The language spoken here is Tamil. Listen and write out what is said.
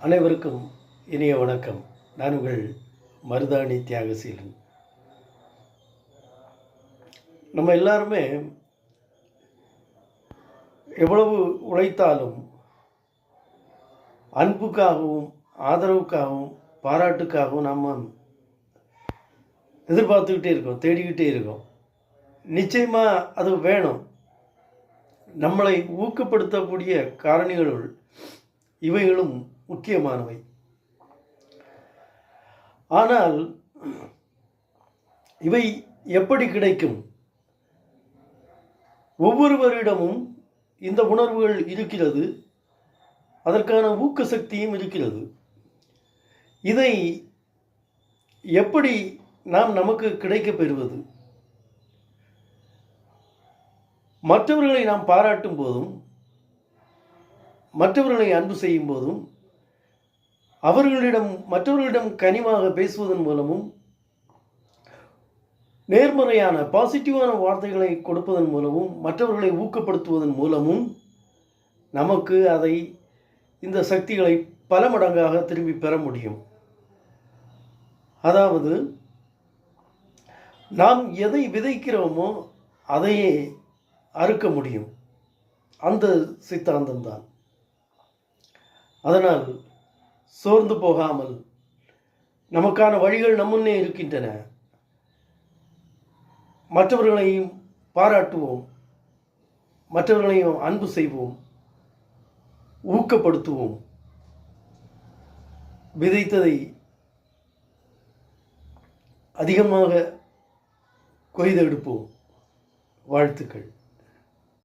அனைவருக்கும் இனிய வணக்கம். நான் உங்கள் மருதாணி தியாகசீலன். நம்ம எல்லாருமே எவ்வளவு உழைத்தாலும் அன்புக்காகவும் ஆதரவுக்காகவும் பாராட்டுக்காகவும் நம்ம எதிர்பார்த்துக்கிட்டே இருக்கோம் தேடிக்கிட்டே இருக்கோம். நிச்சயமாக அது வேணும். நம்மளை ஊக்கப்படுத்தக்கூடிய காரணிகளுள் இவைகளும் முக்கியமானவை. ஆனால் இவை எப்படி கிடைக்கும்? ஒவ்வொருவரிடமும் இந்த உணர்வுகள் இருக்கிறது. அதற்கான ஊக்க சக்தியும் இருக்கிறது. இதை எப்படி நாம் நமக்கு கிடைக்கப் பெறுவது? மற்றவர்களை நாம் பாராட்டும் போதும் மற்றவர்களை அன்பு செய்யும் போதும் அவர்களிடம் மற்றவர்களிடம் கனிவாக பேசுவதன் மூலமும் நேர்மறையான பாசிட்டிவான வார்த்தைகளை கொடுப்பதன் மூலமும் மற்றவர்களை ஊக்கப்படுத்துவதன் மூலமும் நமக்கு அதை இந்த சக்திகளை பல மடங்காக திரும்பி பெற முடியும். அதாவது நாம் எதை விதைக்கிறோமோ அதையே அறுக்க முடியும். அந்த சித்தாந்தம்தான். அதனால் சோர்ந்து போகாமல் நமக்கான வழிகள் நம்முன்னே இருக்கின்றன. மற்றவர்களையும் பாராட்டுவோம். மற்றவர்களையும் அன்பு செய்வோம். ஊக்கப்படுத்துவோம். விதைத்ததை அதிகமாக கொய்தெடுப்போம் வாழ்த்துக்கள்.